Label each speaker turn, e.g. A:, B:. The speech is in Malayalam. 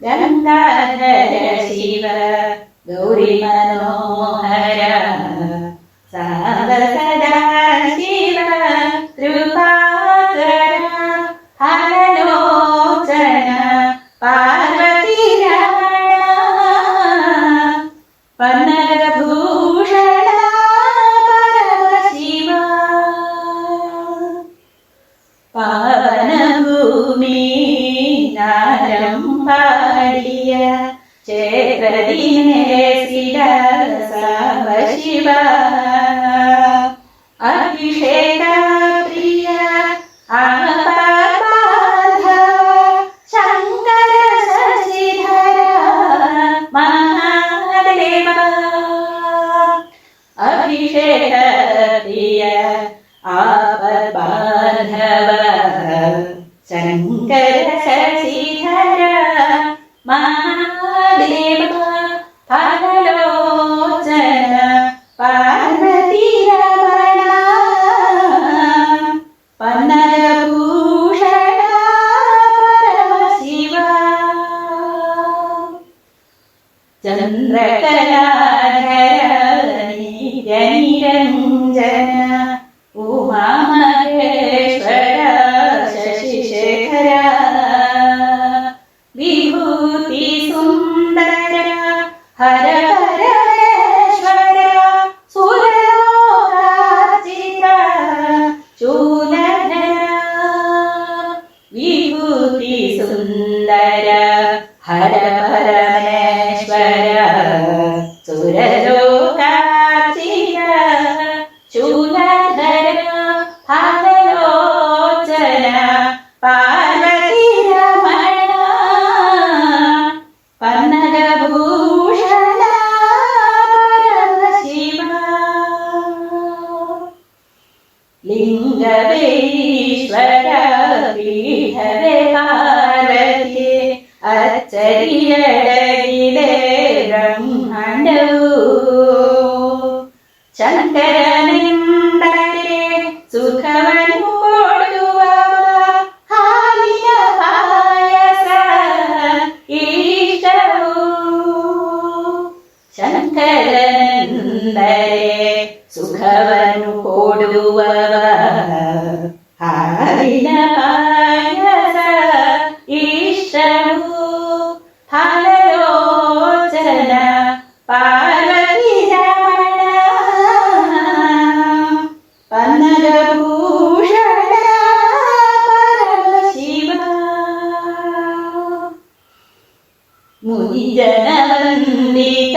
A: ഗംഗാധര ശിവ ഗൗരി മനോഹര സാദ പാടിയ ചേതതിനെ ശിര ശിവ അഭിഷേക പ്രിയ ആപാദ ശങ്കര ശശിധര മഹാദേവ അഭിഷേക പ്രിയ ആപബാന്ധവ ശങ്കര ചന്ദ്രകലാധര നിരഞ്ജന ഉമാമഹേശ്വര ശശിശേഖര വിഭൂതി സുന്ദര ഹര പരമേശ്വര സുരലോകാചിത ശൂലധര വിഭൂതി സുന്ദര ഹര ലിംഗവേശ്വര പീഠവേ പാർവതി അച്ചരിയടയിലെ ബ്രഹ്മണ്ടവൂ ശങ്കരനിന്ദരെ ಸುಂದರೇ ಸುಖವನ್ನು ಕೊಡುವವ ಹಾಲಿನ ಪಾಯಸ ಈಶನು ಹಲರೋಚನ ಪಾರ್ವತಿರಮಣ ಪನ್ನಗಭೂಷಣ ಪರಮಶಿವ ಮುನಿಜನ ವಂದಿತ